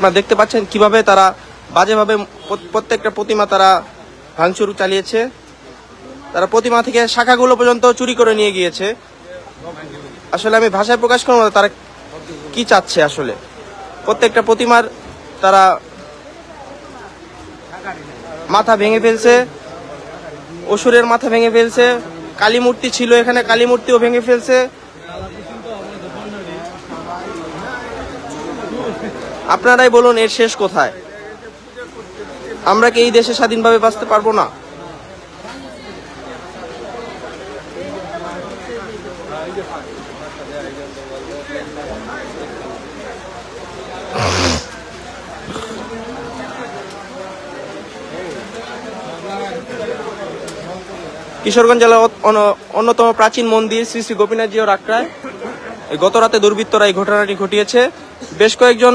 আপনারা দেখতে পাচ্ছেন কীভাবে তারা বাজেভাবে প্রত্যেকটা প্রতিমা তারা ভাঙচুর চালিয়েছে। তারা প্রতিমা থেকে শাখাগুলো পর্যন্ত চুরি করে নিয়ে গিয়েছে। আসলে আমি ভাষায় প্রকাশ করব তারা কি চাচ্ছে আসলে? প্রত্যেকটা প্রতিমার তারা মাথা ভেঙে ফেলছে, অসুরের মাথা ভেঙে ফেলছে, কালী মূর্তি ছিল এখানে, কালী মূর্তিও ভেঙে ফেলছে। আপনারাই বলুন এর শেষ কোথায়? আমরা কি এই দেশে স্বাধীনভাবে বাঁচতে পারব না? কিশোরগঞ্জ জেলার অন্য- অন্যতম প্রাচীন মন্দির শ্রী শ্রী গোপীনাথজিও রাকড়ায় গত রাতে দুর্বৃত্তরা এই ঘটনাটি ঘটিয়েছে। বেশ কয়েকজন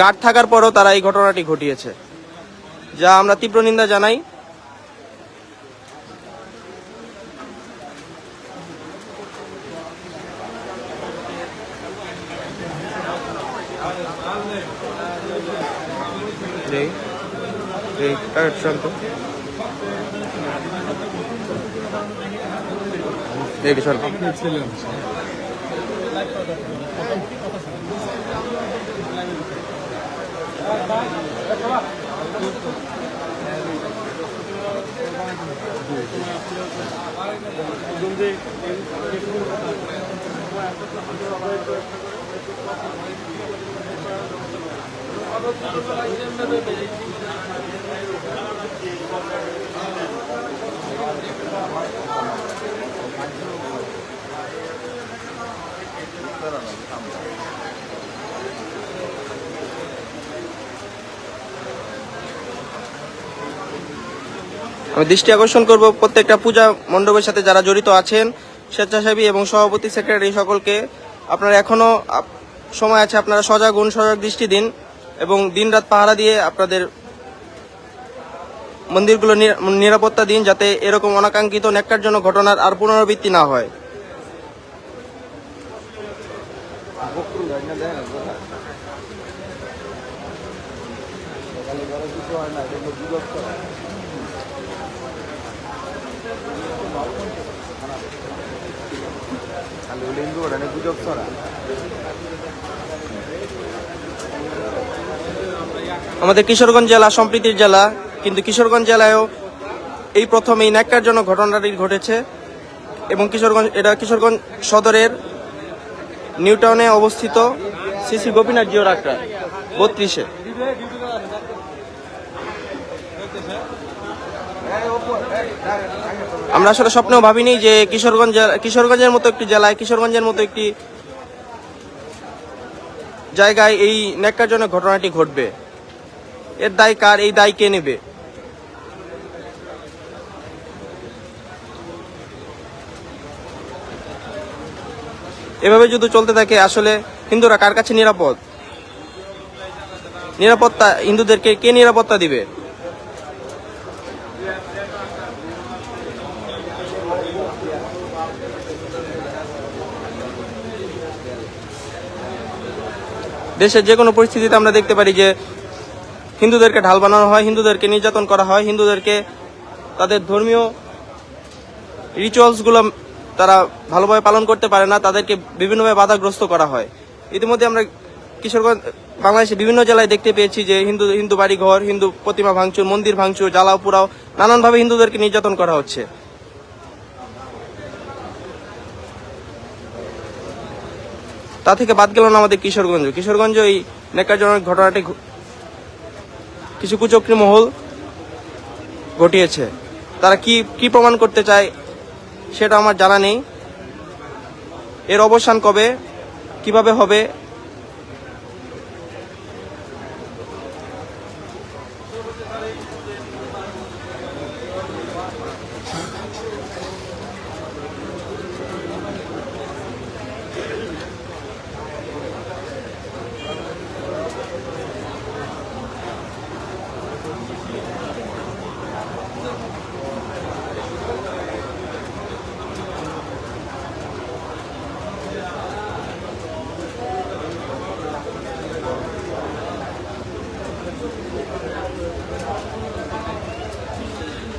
গার্ড থাকার পরও তারা এই ঘটনাটি ঘটিয়েছে। যা আমরা তীব্র নিন্দা জানাই। এই এই টার্গেট শান্ত এই কিছু আমি দৃষ্টি আকর্ষণ করব প্রত্যেকটা পূজা মণ্ডপের সাথে যারা জড়িত আছেন, স্বেচ্ছাসেবী এবং সভাপতি সেক্রেটারি সকলকে। আপনারা এখনও আপ- সময় আছে, আপনারা সজাগ গুণ সজাগ দৃষ্টি দিন এবং দিনরাত পাহারা দিয়ে আপনাদের মন্দিরগুলো নিরা- নিরাপত্তা দিন যাতে এরকম অনাকাঙ্ক্ষিত নেকটার জন্য ঘটনার আর পুনরাবৃত্তি না হয়। আমাদের কিশোরগঞ্জ জেলা, সম্প্রীতির জেলা, কিন্তু কিশোরগঞ্জ জেলায়ও এই প্রথম এই ন্যাক্কারজনক ঘটনাটি ঘটেছে এবং কিশোরগঞ্জ, এটা কিশোরগঞ্জ সদরের নিউটাউনে অবস্থিত শ্রী গোপীনাথ জিও রাকড়া বত্রিশে। আমরা আসলে স্বপ্নেও ভাবিনি যে কিশোরগঞ্জ কিশোরগঞ্জের মতো একটি জেলায়, কিশোরগঞ্জের মতো একটি জায়গায় এই ন্যাক্কারজনক ঘটনাটি ঘটবে। এর দায় কার, এই দায় কে নেবে? এভাবে যদি চলতে থাকে, আসলে হিন্দুরা কার কাছে নিরাপদ? নিরাপত্তা, হিন্দুদেরকে কে নিরাপত্তা দিবে? দেশের যে কোনো পরিস্থিতিতে আমরা দেখতে পারি যে হিন্দুদেরকে ঢাল বানানো হয়, হিন্দুদেরকে নির্যাতন করা হয়, হিন্দুদেরকে তাদের ধর্মীয় রিচুয়ালসগুলো তারা ভালোভাবে পালন করতে পারে না, তাদেরকে বিভিন্নভাবে বাধাগ্রস্ত করা হয়। ইতিমধ্যে আমরা কিশোরগঞ্জ, বাংলাদেশের বিভিন্ন জেলায় দেখতে পেয়েছি যে হিন্দু হিন্দু বাড়ি ঘর হিন্দু প্রতিমা ভাঙচুর, মন্দির ভাঙচুর, জ্বালাও পুরাও নানানভাবে হিন্দুদেরকে নির্যাতন করা হচ্ছে। তা থেকে বাদ গেল না আমাদের কিশোরগঞ্জ। কিশোরগঞ্জ এই নেকাজনক ঘটনাটি কিছু কুচক্রী মহল ঘটিয়েছে। তারা কি কি প্রমাণ করতে চায় সেটা আমার জানা নেই। এর অবসান কবে, কীভাবে হবে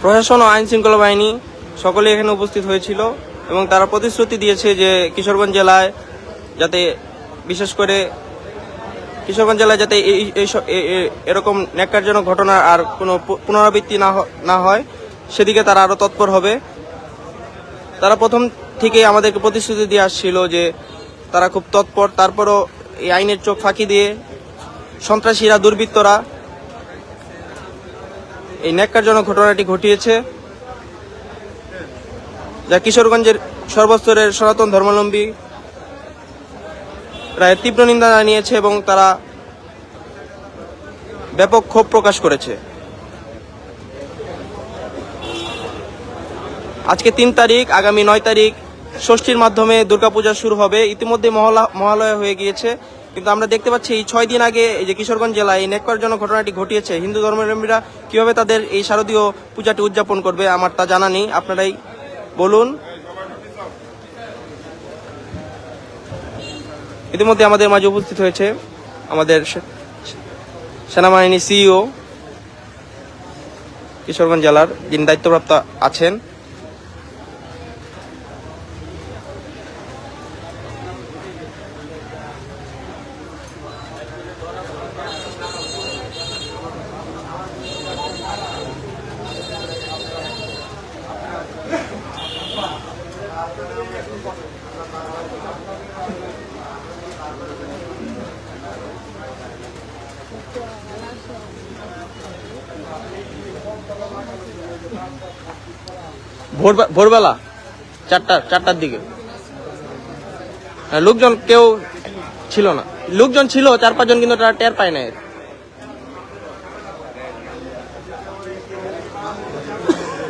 প্রশাসন ও আইন শৃঙ্খলা বাহিনী সকলে এখানে উপস্থিত হয়েছিল এবং তারা প্রতিশ্রুতি দিয়েছে যে কিশোরগঞ্জ জেলায় যাতে, বিশেষ করে কিশোরগঞ্জ জেলায় যাতে এই- এরকম ন্যাক্কারজনক ঘটনা আর কোনো পুনরাবৃত্তি না হয়, সেদিকে তারা আরও তৎপর হবে। তারা প্রথম থেকেই আমাদেরকে প্রতিশ্রুতি দিয়ে আসছিল যে তারা খুব তৎপর। তারপরও এই আইনের চোখ ফাঁকি দিয়ে সন্ত্রাসীরা, দুর্বৃত্তরা এই ন্যাক্কারজনক ঘটনাটি ঘটিয়েছে যা কিশোরগঞ্জের সর্বস্তরের সনাতন ধর্মাবলম্বী প্রায় তীব্র নিন্দা জানিয়েছে এবং তারা ব্যাপক ক্ষোভ প্রকাশ করেছে। আজকে তিন তারিখ, আগামী নয় তারিখ, ষষ্ঠীর মাধ্যমে দুর্গাপূজা শুরু হবে। ইতিমধ্যে মহলা মহালয়া হয়ে গিয়েছে। কিন্তু আমরা দেখতে পাচ্ছি এই ছয় দিন আগে এই যে কিশোরগঞ্জ জেলায় এই নেককারজনক ঘটনাটি ঘটিয়েছে। হিন্দু ধর্মাবলম্বীরা কীভাবে তাদের এই শারদীয় পূজাটি উদযাপন করবে আমার তা জানা নেই। আপনারাই বলুন। ইতিমধ্যে আমাদের মাঝে উপস্থিত হয়েছে আমাদের সেনাবাহিনী সিইও, কিশোরগঞ্জ জেলার যিনি দায়িত্বপ্রাপ্ত আছেন। ভোর ভোরবেলা চারটা চারটার দিকে হ্যাঁ, লোকজন কেউ ছিল না লোকজন ছিল চার পাঁচজন কিন্তু তারা টের পায় না এর।